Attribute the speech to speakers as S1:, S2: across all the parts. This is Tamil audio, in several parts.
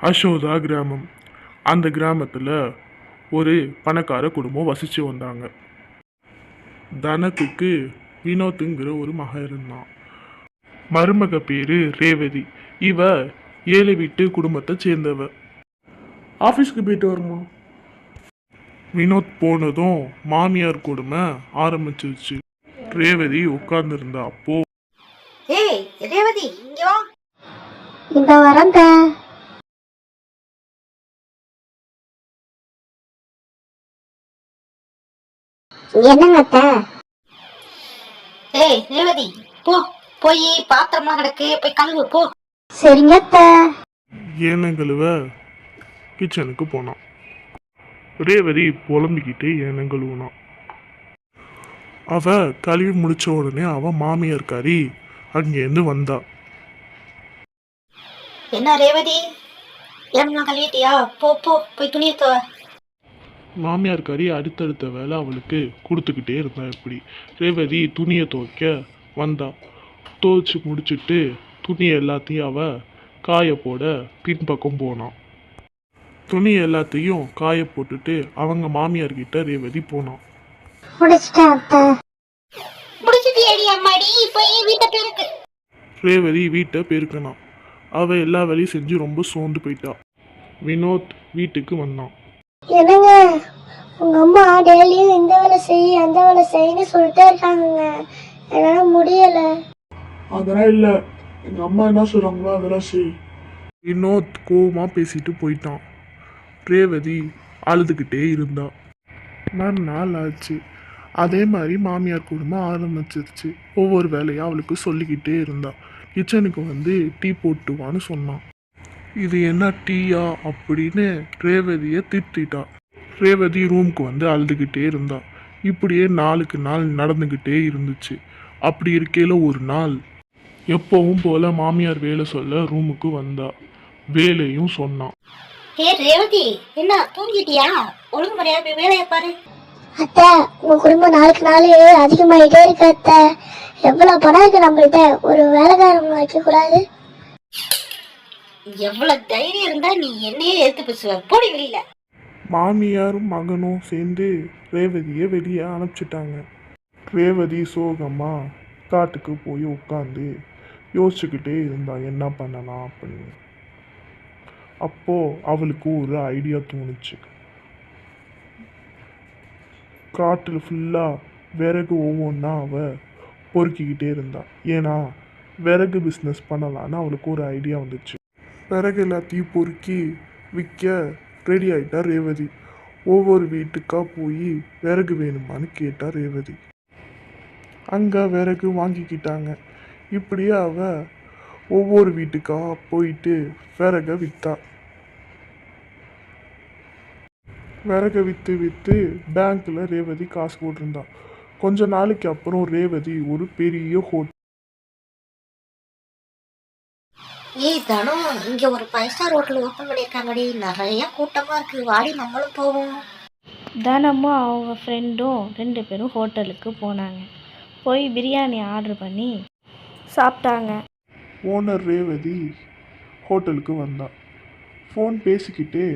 S1: அசோதா கிராமம். அந்த கிராமத்தில் ஒரு பணக்கார குடும்பம் வசித்து வந்தாங்க. தனத்துக்கு வினோத்துங்கிற ஒரு மகன் இருந்தான். மருமக பேரு ரேவதி. இவ ஏழை வீட்டு குடும்பத்தை சேர்ந்தவ. ஆஃபீஸ்க்கு போயிட்டு வருமா வினோத் போனதும் மாமியார் கொடுமை ஆரம்பிச்சிருச்சு. ரேவதி உட்கார்ந்துருந்தா அப்போ
S2: ஏய் ரேவதி இங்க வா.
S3: இந்த வரந்த. என்னங்க அத்தை
S2: ஏய் ரேவதி போ. போய் பாத்திரம்லாம் கிடக்கு போய் கழுவு போ.
S3: சரிங்க அத்தை
S1: ஏனங்கழுவ கிச்சனுக்கு போனான். ரேவதி புலம்பிக்கிட்டு ஏனங்கழுவுனான் அவ கழுவி முடிச்ச உடனே அவ மாமியார் காரி அங்கேருந்து வந்தா.
S2: என்ன ரேவதி? ஏம்லாம் கழுவிட்டியா? போ போ போய் துணியை துவ
S1: மாமியார் காரி அடுத்தடுத்த வேலை அவளுக்கு கொடுத்துக்கிட்டே இருந்தா இப்படி ரேவதி துணியை துவைக்க வந்தா. துவைச்சு முடிச்சிட்டு துணி எல்லாத்தையும் அவ காய போட பின்பக்கம் போனான் துணி எல்லாத்தையும் காய போட்டுட்டு அவங்க மாமியார் கிட்ட ரேவதி போனான்
S3: முடிச்சிட்டேன் அத்தை.
S2: முடிச்சிட்டியாடி அம்மாடி? போய் வீட்டை பேருக்கு.
S1: ரேவதி வீட்டை பெருக்கினான் அவ எல்லா வேலையும் செஞ்சு ரொம்ப சோர்ந்து போயிட்டா. வினோத் வீட்டுக்கு வந்தான்.
S3: என்னங்க? உங்க அம்மா டெய்லியும் இந்த வேலை செய் அந்த வேலை செய்யன்னு சொல்லிட்டே இருக்காங்கங்க. என்னால முடியல.
S1: அதெல்லாம் இல்லை. எங்கள் அம்மா என்ன சொல்கிறாங்களோ அதெல்லாம் செய். வினோத் கோவமா பேசிட்டு போயிட்டான். ரேவதி அழுதுகிட்டே இருந்தா. மறுநாள் ஆச்சு. அதே மாதிரி மாமியார் குடும்பம் ஆரம்பிச்சிருச்சு. ஒவ்வொரு வேலையும் அவளுக்கு சொல்லிக்கிட்டே இருந்தா. கிச்சனுக்கு வந்து டீ போட்டுவான்னு சொன்னான். இது என்ன டீயா அப்படின்னு ரேவதியை திட்டிட்டா. ரேவதி ரூமுக்கு வந்து அழுதுகிட்டே இருந்தா. இப்படியே நாளுக்கு நாள் நடந்துக்கிட்டே இருந்துச்சு. அப்படி இருக்கையில் ஒரு நாள் எப்பவும் போல மாமியார் வேலை சொல்ல ரூமுக்கு வந்தா. வேலையும் சொன்னான்
S2: ஏ ரேவதி என்ன தூங்கிட்டியா? ஒழுங்கு வேலையை பாரு.
S3: அத்தை உங்க குடும்பம் நாளுக்கு நாள் அதிகமாயிட்டே இருக்கு அத்தை. எவ்வளவு பணம் இருக்கு நம்மள்ட்ட? ஒரு வேலைக்காரங்க வைக்க கூடாது
S2: எவ்வளவு தைரியம் இருந்தா நீ என்னையே எடுத்து பேசுவ? போடி வெளியில.
S1: மாமியாரும் மகனும் சேர்ந்து ரேவதியை வெளியே அனுப்பிச்சிட்டாங்க. ரேவதி சோகமா காட்டுக்கு போய் உட்காந்து யோசிச்சுக்கிட்டே இருந்தா என்ன பண்ணலாம்? அப்படின்னு. அப்போ அவளுக்கு ஒரு ஐடியா தோணுச்சு. காட்டில் ஃபுல்லாக விறகு ஒவ்வொன்றா அவ பொறுக்கிக்கிட்டே இருந்தாள் ஏன்னா விறகு பிஸ்னஸ் பண்ணலான்னு அவளுக்கு ஒரு ஐடியா வந்துச்சு. விறகு எல்லாத்தையும் பொறுக்கி விற்க ரெடி ஆயிட்டா ரேவதி. ஒவ்வொரு வீட்டுக்கா போய் விறகு வேணுமான்னு கேட்டா ரேவதி. அங்கே விறகு வாங்கிக்கிட்டாங்க. இப்படியே அவ ஒவ்வொரு வீட்டுக்கா போயிட்டு விறக விற்றா விறக விற்று விற்று பேங்க்கில் ரேவதி காசு போட்டிருந்தா. கொஞ்ச நாளைக்கு அப்புறம் ரேவதி ஒரு பெரிய ஹோட்டல்
S2: ஏய் தனு இங்க ஒரு ஃபைவ் ஸ்டார் ஹோட்டல் ஓப்பன் பண்ணிருக்காங்கடி நிறைய கூட்டமா இருக்கு. வாடி நம்மளும் போவோம்.
S4: தினமும் அவங்க ஃப்ரெண்டும் ரெண்டு பேரும் ஹோட்டலுக்கு போனாங்க. போய் பிரியாணி ஆர்டர் பண்ணி சாப்பிட்டாங்க.
S1: ஓனர் ரேவதி ஹோட்டலுக்கு வந்தா. ஃபோன் பேசிக்கிட்டே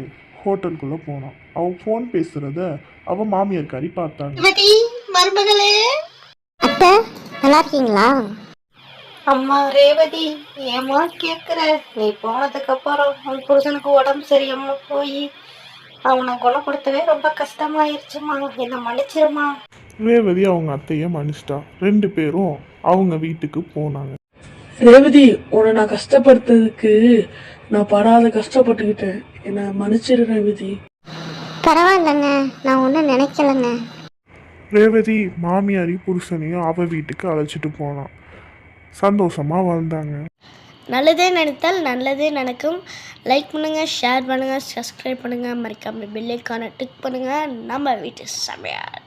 S1: ஹோட்டலுக்குள்ளே போனான். அவன் ஃபோன் பேசுகிறத அவன் மாமியார்காரி பார்த்தாங்க.
S2: ரேவதி மருமகளே.
S3: அத்தை நல்லா இருக்கீங்களா?
S2: அம்மா ரேவதி ஏமா கேக்குற? நீ போனதுக்கு அப்புறம் உன் புருஷனுக்கு உடம்பு சரியாம போய் அவனை குணப்படுத்தவே ரொம்ப கஷ்டமாயிருச்சுமா என்ன மன்னிச்சிருமா
S1: ரேவதி அவங்க அத்தையை மன்னிச்சிட்டா. ரெண்டு பேரும் அவங்க வீட்டுக்கு போனாங்க.
S5: ரேவதி உன்னை நான் கஷ்டப்படுத்துறதுக்கு நான் படாத கஷ்டப்பட்டுக்கிட்டேன். என்னை மன்னிச்சிரு ரேவதி.
S3: பரவாயில்லைங்க. நான் ஒன்றும் நினைக்கலங்க.
S1: ரேவதி மாமியாரி புருஷனையும் அவ வீட்டுக்கு அழைச்சிட்டு போனான் சந்தோஷமாக வாழ்ந்தாங்க.
S4: நல்லதே நினைத்தால் நல்லதே நடக்கும். லைக் பண்ணுங்கள் ஷேர் பண்ணுங்கள் சப்ஸ்கிரைப் பண்ணுங்கள் மறக்காமல் பெல்லைக்கான டிக் பண்ணுங்கள் நம்ம வீட்டு சமையல்.